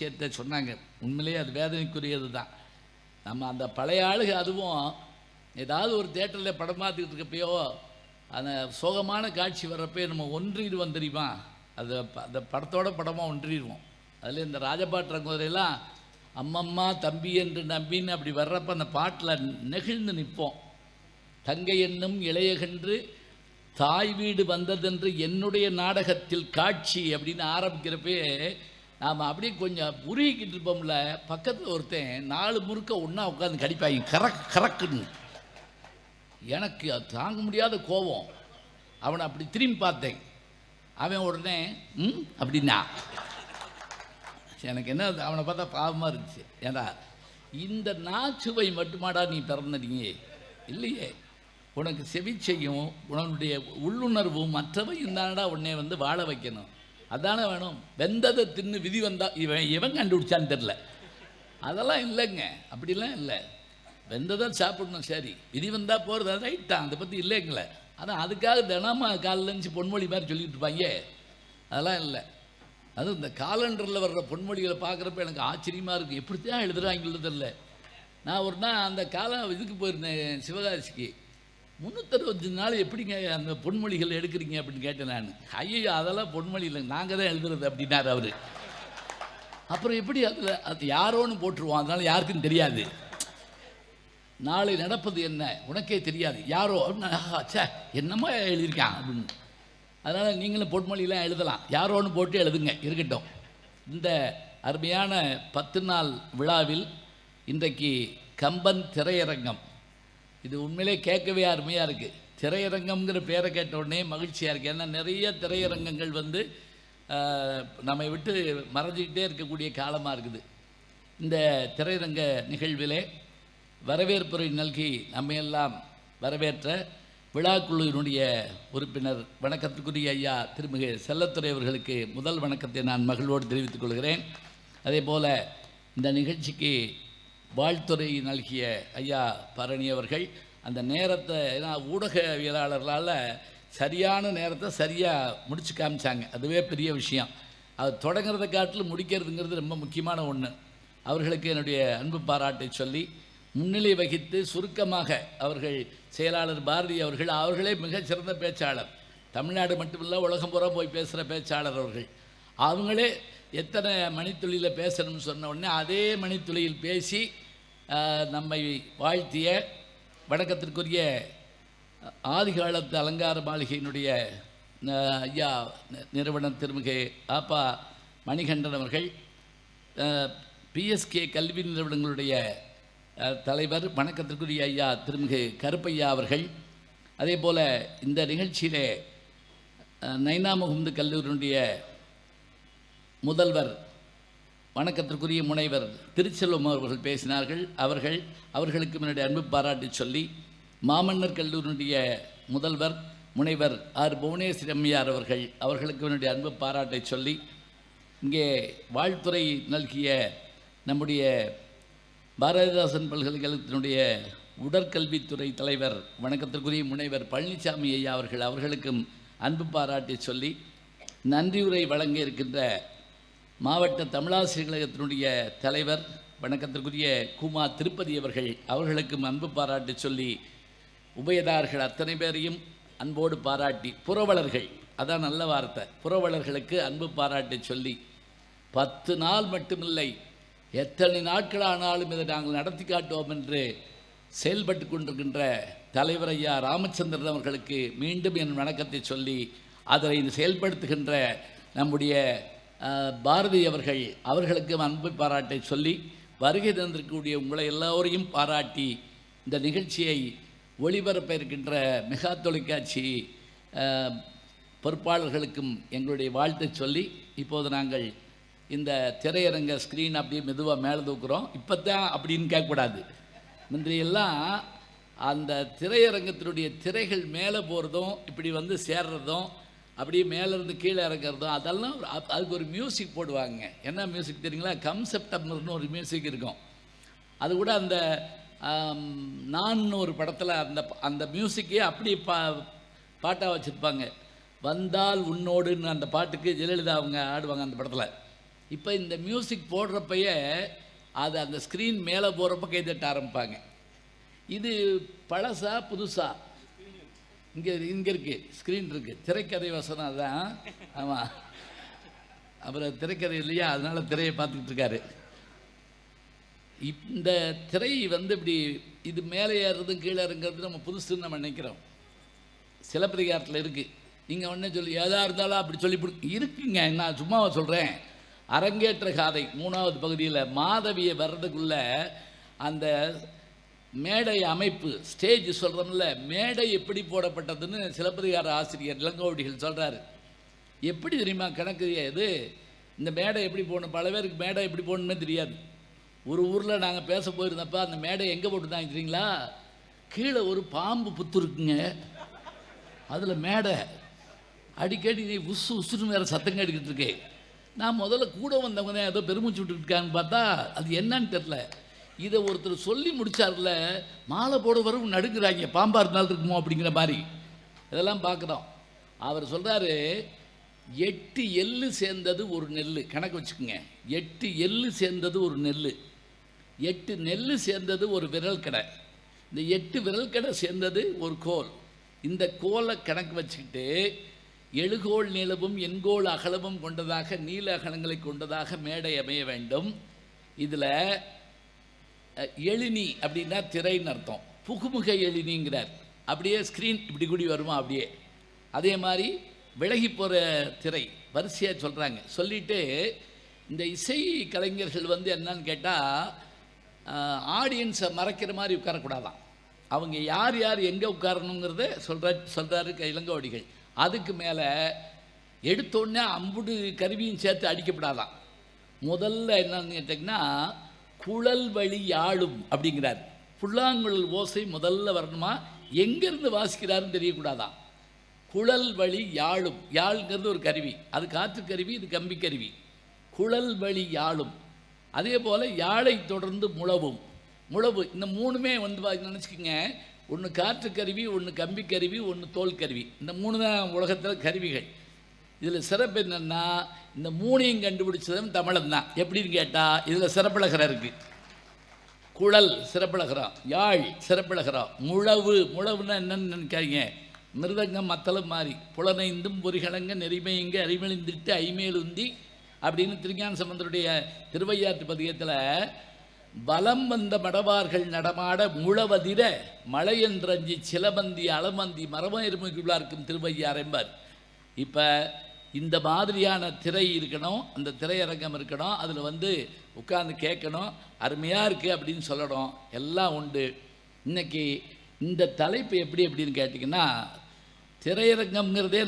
கேட்ட சொன்னாங்க. உண்மையிலேயே அது வேதனைக்குரியது தான் நம்ம அந்த பழைய ஆளுக அதுவும் ஏதாவது ஒரு தேட்டரில் படம் பார்த்துக்கிட்டு இருக்கப்பயோ அந்த சோகமான காட்சி வர்றப்போ நம்ம ஒன்றிடுவோம் தெரியுமா? அது அந்த படத்தோட படமாக ஒன்றிடுவோம். அதில் இந்த ராஜபாட்டு ரங்குதிரையெல்லாம் அம்மம்மா தம்பி என்று நம்பின்னு அப்படி வர்றப்ப அந்த பாட்டில் நெகிழ்ந்து நிற்போம். தங்கை என்னும் இளையகன்று தாய் வீடு வந்ததென்று என்னுடைய நாடகத்தில் காட்சி அப்படின்னு ஆரம்பிக்கிறப்பே நாம் அப்படியே கொஞ்சம் உருகிக்கிட்டு இருப்போம்ல பக்கத்தில் ஒருத்தன் நாலு முறுக்க ஒன்றா உட்காந்து கடிப்பாங்க கரக் கரக்குன்னு. எனக்கு அது தாங்க முடியாத கோபம். அவனை அப்படி திரும்பி பார்த்தேன். அவன் உடனே ம் அப்படின்னா? எனக்கு என்ன அவனை பார்த்தா பாவமாக இருந்துச்சு. ஏண்டா இந்த நாச்சுவை மட்டுமாடா நீ பிறந்தனீங்க இல்லையே. உனக்கு செவிச்சையும் உனனுடைய உள்ளுணர்வும் மற்றவையும் தானடா உன்னை வந்து வாழ வைக்கணும். அதானே வேணும்? வெந்ததை தின்னு விதி வந்தா இவன் இவன் கண்டுபிடிச்சான்னு தெரில அதெல்லாம் இல்லைங்க. அப்படிலாம் இல்லை. வெந்ததை சாப்பிடணும் சரி. விதி வந்தால் போகிறது அது ரைட் தான். அதை பற்றி இல்லைங்களே. ஆனால் அதுக்காக தினமும் காலைல இருந்துச்சு பொன்மொழி மாதிரி சொல்லிட்டு இருப்பாங்க. அதெல்லாம் இல்லை. அதுவும் இந்த காலண்டரில் வர்ற பொன்மொழிகளை பார்க்குறப்ப எனக்கு ஆச்சரியமாக இருக்குது எப்படி தான் எழுதுறாங்கிறது தெரில நான் ஒரு நாள் அந்த காலம் இதுக்கு போயிருந்தேன் சிவகாசிக்கு. முந்நூற்றறுபத்தஞ்சு நாள் எப்படிங்க அந்த பொன்மொழிகள் எடுக்கிறீங்க அப்படின்னு கேட்டேன் நான். ஐயோ அதெல்லாம் பொன்மொழி இல்லை நாங்கள் தான் எழுதுறது அப்படின்னாரு அவர். அப்புறம் எப்படி அதில் அது யாரோன்னு போட்டுருவோம். அதனால யாருக்கும் தெரியாது. நாளை நடப்பது என்ன? உனக்கே தெரியாது. யாரோ? அப்படின்னு ஆஹா, என்னமோ எழுதியிருக்கான் அப்படின்னு. அதனால் நீங்களும் பொன்மொழியெலாம் எழுதலாம். யாரோன்னு போட்டு எழுதுங்க. இருக்கட்டும். இந்த அருமையான பத்து நாள் விழாவில் இன்றைக்கு கம்பன் திரையரங்கம் இது உண்மையிலே கேட்கவே அருமையாக இருக்குது திரையரங்கம்ங்கிற பேரை கேட்ட உடனே மகிழ்ச்சியாக இருக்குது ஏன்னா நிறைய திரையரங்கங்கள் வந்து நம்மை விட்டு மறைஞ்சிக்கிட்டே இருக்கக்கூடிய காலமாக இருக்குது. இந்த திரையரங்க நிகழ்விலே வரவேற்புரை நல்கி நம்மையெல்லாம் வரவேற்ற விழாக்குழுவினுடைய உறுப்பினர் வணக்கத்துக்குரிய ஐயா திருமிகு செல்லத்துறை அவர்களுக்கு முதல் வணக்கத்தை நான் மகிழ்வோடு தெரிவித்துக் கொள்கிறேன். அதே போல் இந்த நிகழ்ச்சிக்கு வாழ்த்துறை நல்கிய ஐயா பரணி அவர்கள் அந்த நேரத்தை ஏன்னா ஊடகவியலாளர்களால் சரியான நேரத்தை சரியாக முடிச்சு காமிச்சாங்க. அதுவே பெரிய விஷயம். அது தொடங்குறதை காட்டிலும் முடிக்கிறதுங்கிறது ரொம்ப முக்கியமான ஒன்று அவர்களுக்கு என்னுடைய அன்பு பாராட்டை சொல்லி முன்னிலை வகித்து சுருக்கமாக அவர்கள் செயலாளர் பாரதி அவர்கள் அவர்களே மிகச்சிறந்த பேச்சாளர். தமிழ்நாடு மட்டுமில்ல உலகம் பூரா போய் பேசுகிற பேச்சாளர் அவர்கள். அவங்களே எத்தனை மணித்துளியில் பேசணும்னு சொன்ன உடனே அதே மணித்துளியில் பேசி நம்மை வாழ்த்திய வணக்கத்திற்குரிய ஆதிகாலத்து அலங்கார மாளிகையினுடைய ஐயா நிறுவனம் நிறுவனர் திருமிகு ஆப்பா மணிகண்டன் அவர்கள் பிஎஸ்கே கல்வி நிறுவனங்களுடைய தலைவர் வணக்கத்திற்குரிய ஐயா திருமிகு கருப்பையா அவர்கள். அதே போல் இந்த நிகழ்ச்சியிலே நைனா முகமது கல்லூரியினுடைய முதல்வர் வணக்கத்திற்குரிய முனைவர் திருச்செல்வம் அவர்கள் பேசினார்கள். அவர்கள் அவர்களுக்கு என்னுடைய அன்பு பாராட்டி சொல்லி மாமன்னர் கல்லூரியினுடைய முதல்வர் முனைவர் ஆர். புவனேஸ்வரி அம்மையார் அவர்கள் அவர்களுக்கு என்னுடைய அன்பு பாராட்டை சொல்லி இங்கே வாழ்த்துறை நல்கிய நம்முடைய பாரதிதாசன் பல்கலைக்கழகத்தினுடைய உடற்கல்வித்துறை தலைவர் வணக்கத்திற்குரிய முனைவர் பழனிசாமி ஐயா அவர்கள் அவர்களுக்கும் அன்பு பாராட்டி சொல்லி நன்றியுரை வழங்க இருக்கின்ற மாவட்ட தமிழாசிரியர் கழகத்தினுடைய தலைவர் வணக்கத்திற்குரிய குமா திருப்பதி அவர்கள் அவர்களுக்கும் அன்பு பாராட்டி சொல்லி உபயதார்கள் அத்தனை பேரையும் அன்போடு பாராட்டி புறவலர்கள் அதான் நல்ல வார்த்தை. புறவலர்களுக்கு அன்பு பாராட்டி சொல்லி பத்து நாள் மட்டுமில்லை எத்தனை நாட்கள் ஆனாலும் இதை நாங்கள் நடத்தி காட்டுவோம் என்று செயல்பட்டு கொண்டிருக்கின்ற தலைவர் ஐயா ராமச்சந்திரன் அவர்களுக்கு மீண்டும் என் வணக்கத்தை சொல்லி அதனை செயல்படுத்துகின்ற நம்முடைய பாரதி அவர்கள் அவர்களுக்கும் அன்பு பாராட்டை சொல்லி வருகை தந்திருக்கக்கூடிய உங்களை எல்லோரையும் பாராட்டி இந்த நிகழ்ச்சியை ஒளிபரப்ப இருக்கின்ற மெகா தொலைக்காட்சி பொறுப்பாளர்களுக்கும் எங்களுடைய வாழ்த்தை சொல்லி இப்போது நாங்கள் இந்த திரையரங்க ஸ்க்ரீன் அப்படியே மெதுவாக மேலே தூக்குறோம். இப்போ தான் அப்படின்னு கேட்கக்கூடாது. முந்தையெல்லாம் அந்த திரையரங்கத்தினுடைய திரைகள் மேலே போகிறதும் இப்படி வந்து சேர்றதும் அப்படியே மேலேருந்து கீழே இறங்குறதும் அதெல்லாம் அதுக்கு ஒரு மியூசிக் போடுவாங்க. என்ன மியூசிக் தெரியுங்களா? கம்செப்டம்னு ஒரு மியூசிக் இருக்கும். அது கூட அந்த நான் ஒரு படத்தில் அந்த அந்த மியூசிக்கே அப்படி பா பாட்டாக வச்சுருப்பாங்க. வந்தால் உன்னோடுன்னு அந்த பாட்டுக்கு ஜெயலலிதா அவங்க ஆடுவாங்க அந்த படத்தில். இப்போ இந்த மியூசிக் போடுறப்பயே அது அந்த ஸ்க்ரீன் மேலே போகிறப்ப கை தட்ட ஆரம்பிப்பாங்க. இது பழசா புதுசாக இங்கே இங்கே இருக்கு ஸ்க்ரீன் இருக்கு. திரைக்கதை வசனம் தான் ஆமாம் அப்புறம் திரைக்கதை இல்லையா? அதனால திரையை பார்த்துக்கிட்டு இருக்காரு. இந்த திரை வந்து இப்படி இது மேலே ஏறுறதும் கீழே இறங்குறது நம்ம புதுசுன்னு நம்ம நினைக்கிறோம். சிலப்பதிகாரத்தில் இருக்குது நீங்கள் ஒன்றே சொல்லி எதாக இருந்தாலும் அப்படி சொல்லி இருக்குங்க. நான் சும்மாவை சொல்கிறேன் அரங்கேற்ற காதை மூணாவது பகுதியில் மாதவியை வர்றதுக்குள்ளே அந்த மேடை அமைப்பு ஸ்டேஜ் சொல்கிறோம்ல மேடை எப்படி போடப்பட்டதுன்னு சிலப்பதிகார ஆசிரியர் இளங்கோவடிகள் சொல்கிறாரு எப்படி தெரியுமா கணக்கு இது? இந்த மேடை எப்படி போடணும்? பல பேருக்கு மேடை எப்படி போடணுமே தெரியாது. ஒரு ஊரில் நாங்கள் பேச போயிருந்தப்ப அந்த மேடை எங்கே போட்டுருந்தாங்க தெரியுங்களா கீழே ஒரு பாம்பு புத்து இருக்குங்க. அதில் மேடை. அடிக்கடி நீ உசு உசுன்னு வேறு சத்தம் கேட்டுக்கிட்டு இருக்கே. நான் முதல்ல கூட வந்தவங்க தான் ஏதோ பெருமிச்சு விட்டுட்டு பார்த்தா அது என்னன்னு தெரில இதை ஒருத்தர் சொல்லி முடித்தார்ல மாலை போட வரவும் நடுங்கிறாங்க பாம்பா இருந்தாலும் இருக்குமோ அப்படிங்கிற மாதிரி. இதெல்லாம் பார்க்குறோம். அவர் சொல்கிறாரு எட்டு எள்ளு சேர்ந்தது ஒரு நெல் கணக்கு வச்சுக்கோங்க. எட்டு எள்ளு சேர்ந்தது ஒரு நெல் எட்டு நெல் சேர்ந்தது ஒரு விரல் கடை. இந்த எட்டு விரல் கடை சேர்ந்தது ஒரு கோல். இந்த கோலை கணக்கு வச்சுக்கிட்டு எழுகோள் நீளமும் எண்கோள் அகலமும் கொண்டதாக நீல அகலங்களை கொண்டதாக மேடை அமைய வேண்டும். இதில் எழினி அப்படின்னா திரைன்னு அர்த்தம். புகுமுக எழினிங்கிறார் அப்படியே ஸ்க்ரீன் இப்படி கூடி வருமா? அப்படியே. அதே மாதிரி விலகி போகிற திரை வரிசையாக சொல்கிறாங்க சொல்லிட்டு இந்த இசை கலைஞர்கள் வந்து என்னன்னு கேட்டால் ஆடியன்ஸை மறைக்கிற மாதிரி உட்காரக்கூடாதான். அவங்க யார் யார் எங்கே உட்காரணுங்கிறத சொல்கிற சொல்கிறாரு இளங்கோடிகள் அதுக்கு மேலே எடுத்தோடனே அம்புடு கருவியும் சேர்த்து அடிக்கப்படாதான். முதல்ல என்னன்னு கேட்டிங்கன்னா குழல் வழி யாழும் அப்படிங்கிறார். புல்லாங்குழல் ஓசை முதல்ல வரணுமா? எங்கேருந்து வாசிக்கிறாருன்னு தெரியக்கூடாதான் குழல் வழி யாழும். யாழ்ங்கிறது ஒரு கருவி. அது காற்று கருவி இது கம்பி கருவி. குழல் வழி யாழும். அதே போல் யாழை தொடர்ந்து முழவும். முழவு இந்த மூணுமே வந்து நினச்சிக்கோங்க. ஒன்று காற்று கருவி ஒன்று கம்பி கருவி ஒன்று தோல் கருவி. இந்த மூணு தான் உலகத்தில் கருவிகள். இதில் சிறப்பு என்னென்னா இந்த மூணையும் கண்டுபிடிச்சதும் தமிழன் தான். எப்படின்னு கேட்டால் இதில் சிறப்பிழகரம் இருக்குது குழல் சிறப்பிழகரம் யாழ் சிறப்பிழகரம் முழவு முழவுன்னா என்னன்னு நினைக்காதீங்க. மிருதங்கம் மத்தளம் மாறி புலனைந்தும் பொறிகளங்க நெறிமையங்க அறிமழிந்திட்டு ஐமேலுந்தி அப்படின்னு திருஞான சம்பந்தருடைய திருவையாற்று பதிகத்தில் பலம் வந்த மடவார்கள் நடமாட முழவதிர மலையன்றஞ்சி சிலபந்தி அளமந்தி மரமருமைக்குள்ளார்க்கும் திருவையார் என்பார். இப்போ இந்த மாதிரியான திரை இருக்கணும் அந்த திரையரங்கம் இருக்கணும் அதில் வந்து உட்கார்ந்து கேட்கணும் அருமையாக இருக்குது அப்படின்னு சொல்லணும். எல்லாம் உண்டு. இன்னைக்கு இந்த தலைப்பு எப்படி எப்படின்னு கேட்டிங்கன்னா திரையரங்கம்ங்கிறதே